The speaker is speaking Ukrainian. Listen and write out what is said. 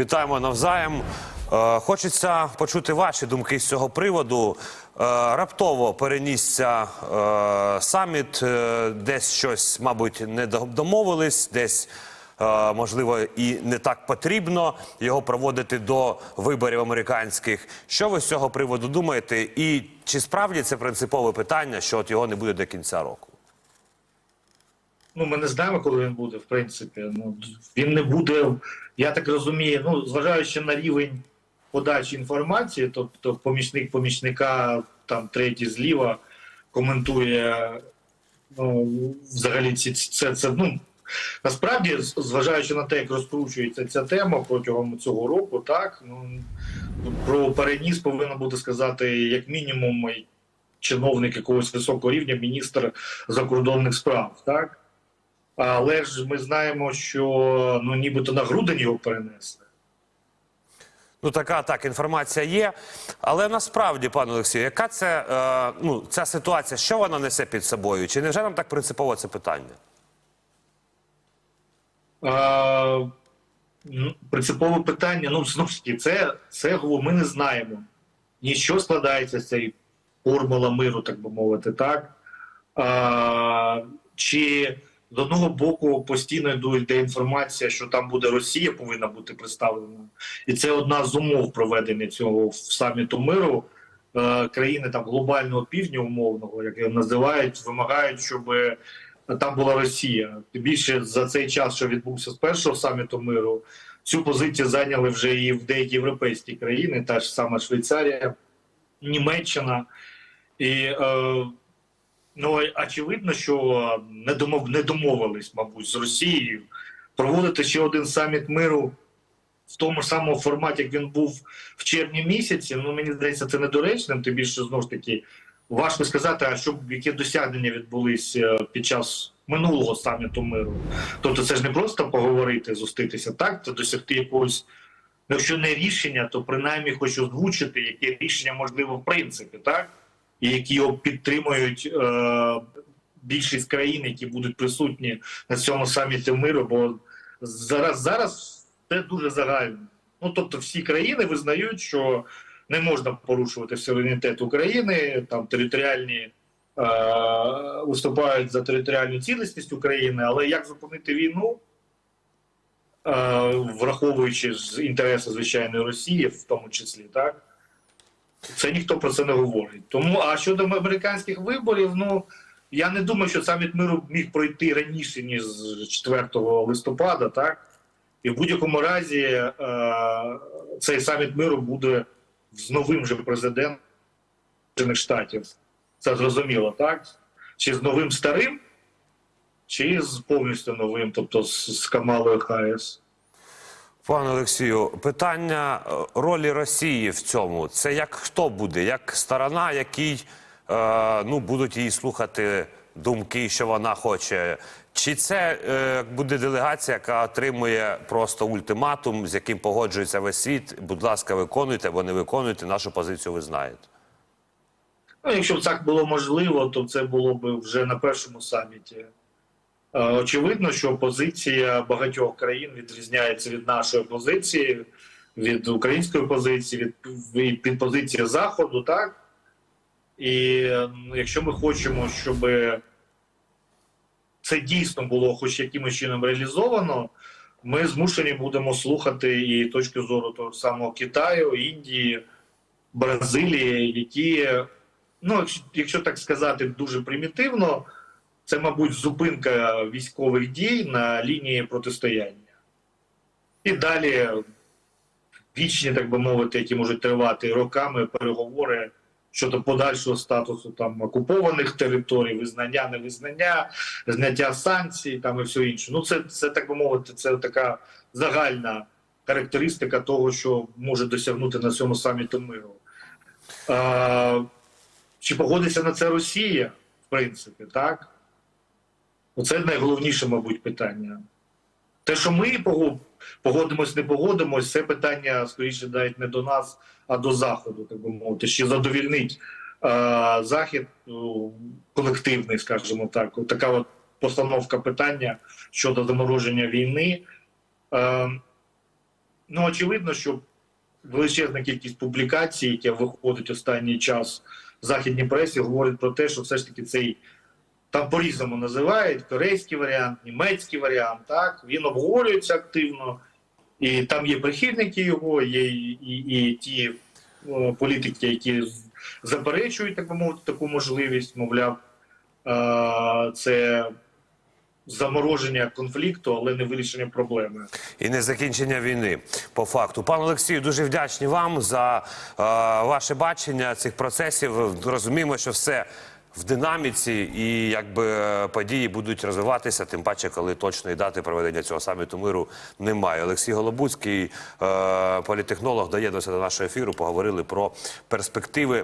Вітаємо навзаєм. Е, Хочеться почути ваші думки з цього приводу. Е, Раптово перенісся е, саміт, десь щось, мабуть, не до- домовились, десь. Можливо, і не так потрібно його проводити до виборів американських. Що ви з цього приводу думаєте? І чи справді це принципове питання, що от його не буде до кінця року? Ну, ми не знаємо, коли він буде, в принципі. Ну, він не буде, я так розумію, ну, зважаючи на рівень подачі інформації, тобто помічник помічника, там третій зліва коментує ну, взагалі ці, це, це, ну, насправді, зважаючи на те, як розкручується ця тема протягом цього року, так, ну, про переніс повинен бути сказати, як мінімум, чиновник якогось високого рівня, міністр закордонних справ, так? Але ж ми знаємо, що ну нібито на грудень його перенесли. Ну, така так, інформація є. Але насправді, пане Олексію, яка це е, ну, ця ситуація, що вона несе під собою? Чи не вже нам так принципово це питання? Ну, принципове питання, ну знову ж таки, це, це ми не знаємо. Ніщо складається з цієї формула миру, так би мовити, так? А, чи з одного боку постійно йде інформація, що там буде Росія, повинна бути представлена, і це одна з умов проведення цього саміту миру. Е, країни там глобального півдня, умовного, як його називають, вимагають, щоб там була Росія. Більше за цей час, що відбувся з першого саміту миру, цю позицію зайняли вже і в деякі європейські країни, та ж сама Швейцарія, Німеччина. І е, ну, очевидно, що не домов не домовились, мабуть, з Росією проводити ще один саміт миру в тому ж самому форматі, як він був в червні місяці. Ну мені здається, це недоречним. Тим більше знову ж таки важко сказати, а що які досягнення відбулись е, під час минулого саміту миру. Тобто, це ж не просто поговорити, зустрітися, так це досягти якогось. ну, Якщо не рішення, то принаймні хоч озвучити, яке рішення можливо в принципі, так і які підтримують е, більшість країн, які будуть присутні на цьому саміті миру. Бо зараз зараз це дуже загально. Ну тобто, всі країни визнають, що не можна порушувати суверенітет України, там територіальні е, виступають за територіальну цілісність України, але як зупинити війну, е, враховуючи інтереси звичайної Росії, в тому числі, так це ніхто про це не говорить. Тому а щодо американських виборів, ну я не думаю, що саміт миру міг пройти раніше ніж з 4 листопада, так. І в будь-якому разі е, цей саміт миру буде з новим же президентом Сполучених Штатів. Це зрозуміло, так? Чи з новим старим, чи з повністю новим, тобто з, з Камалою Харріс. Пане Олексію, питання е, ролі Росії в цьому це як хто буде, як сторона, який е, ну, будуть її слухати думки, що вона хоче. Чи це е, буде делегація, яка отримує просто ультиматум, з яким погоджується весь світ? Будь ласка, виконуйте або не виконуйте нашу позицію, ви знаєте. Ну, якщо б так було можливо, то це було б вже на першому саміті. Е, Очевидно, що позиція багатьох країн відрізняється від нашої позиції, від української позиції, від, від, позиції Заходу, так? І якщо ми хочемо, щоб це дійсно було хоч якимось чином реалізовано, ми змушені будемо слухати і точки зору того самого Китаю, Індії, Бразилії, які, ну, якщо так сказати, дуже примітивно, це, мабуть, зупинка військових дій на лінії протистояння. І далі вічні, так би мовити, які можуть тривати роками переговори щодо подальшого статусу там окупованих територій, визнання, невизнання, зняття санкцій там і все інше. Ну, це, це так би мовити, це така загальна характеристика того, що може досягнути на цьому саміту миру. А, чи погодиться на це Росія, в принципі, так? Оце найголовніше, мабуть, питання. Те, що ми пого- погодимось, не погодимось, це питання, скоріше, навіть не до нас, а до Заходу, так би мовити, чи задовільнить е, Захід ну, колективний, скажімо так. Така от постановка питання щодо замороження війни. Е, ну очевидно, що величезна кількість публікацій, яка виходить останній час в західній пресі, говорить про те, що все ж таки цей там по-різному називають корейський варіант, німецький варіант. Так він обговорюється активно, і там є прихильники його, є і, і, і ті політики, які заперечують так би мовити таку можливість, мовляв, це замороження конфлікту, але не вирішення проблеми. І не закінчення війни по факту. Пане Олексію, дуже вдячні вам за е, ваше бачення цих процесів. Розуміємо, що все в динаміці, і якби е, події будуть розвиватися, тим паче, коли точної дати проведення цього саміту миру немає. Олексій Голобуцький, е, політехнолог, доєднався до нашого ефіру. Поговорили про перспективи